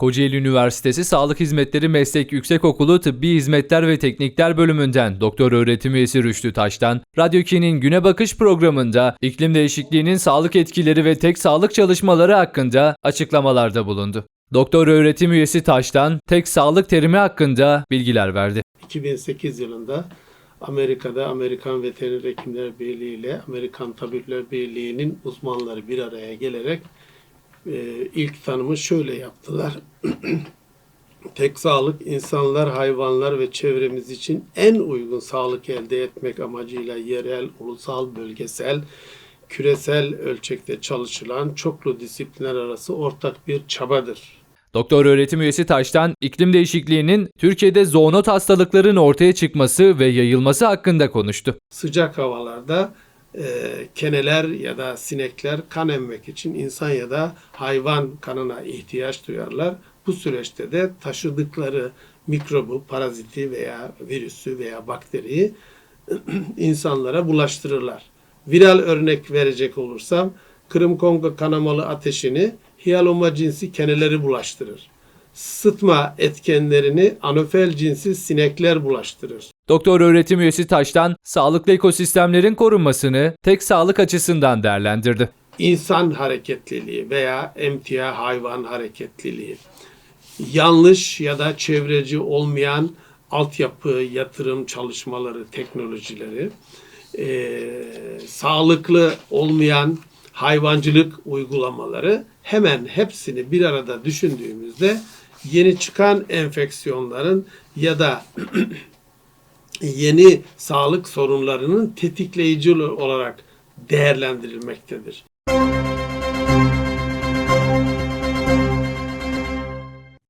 Kocaeli Üniversitesi Sağlık Hizmetleri Meslek Yüksekokulu Tıbbi Hizmetler ve Teknikler bölümünden doktor öğretim üyesi Rüştü Taş'tan, Radyo 2'nin Güne Bakış programında iklim değişikliğinin sağlık etkileri ve tek sağlık çalışmaları hakkında açıklamalarda bulundu. Doktor öğretim üyesi Taş'tan tek sağlık terimi hakkında bilgiler verdi. 2008 yılında Amerika'da Amerikan Veteriner Hekimler Birliği ile Amerikan Tabipler Birliği'nin uzmanları bir araya gelerek e, ilk tanımı şöyle yaptılar. Tek sağlık insanlar, hayvanlar ve çevremiz için en uygun sağlık elde etmek amacıyla yerel, ulusal, bölgesel, küresel ölçekte çalışılan çoklu disiplinler arası ortak bir çabadır. Doktor öğretim üyesi Taş'tan iklim değişikliğinin Türkiye'de zoonot hastalıkların ortaya çıkması ve yayılması hakkında konuştu. sıcak havalarda e, keneler ya da sinekler kan emmek için insan ya da hayvan kanına ihtiyaç duyarlar. Bu süreçte de taşıdıkları mikrobu, paraziti veya virüsü veya bakteriyi insanlara bulaştırırlar. Viral örnek verecek olursam Kırım Kongo kanamalı ateşini hiyaloma cinsi keneleri bulaştırır. Sıtma etkenlerini anofel cinsi sinekler bulaştırır. Doktor öğretim üyesi Taş'tan sağlıklı ekosistemlerin korunmasını tek sağlık açısından değerlendirdi. insan hareketliliği veya emtia hayvan hareketliliği, yanlış ya da çevreci olmayan altyapı, yatırım çalışmaları, teknolojileri, eee, sağlıklı olmayan hayvancılık uygulamaları hemen hepsini bir arada düşündüğümüzde yeni çıkan enfeksiyonların ya da yeni sağlık sorunlarının tetikleyici olarak değerlendirilmektedir.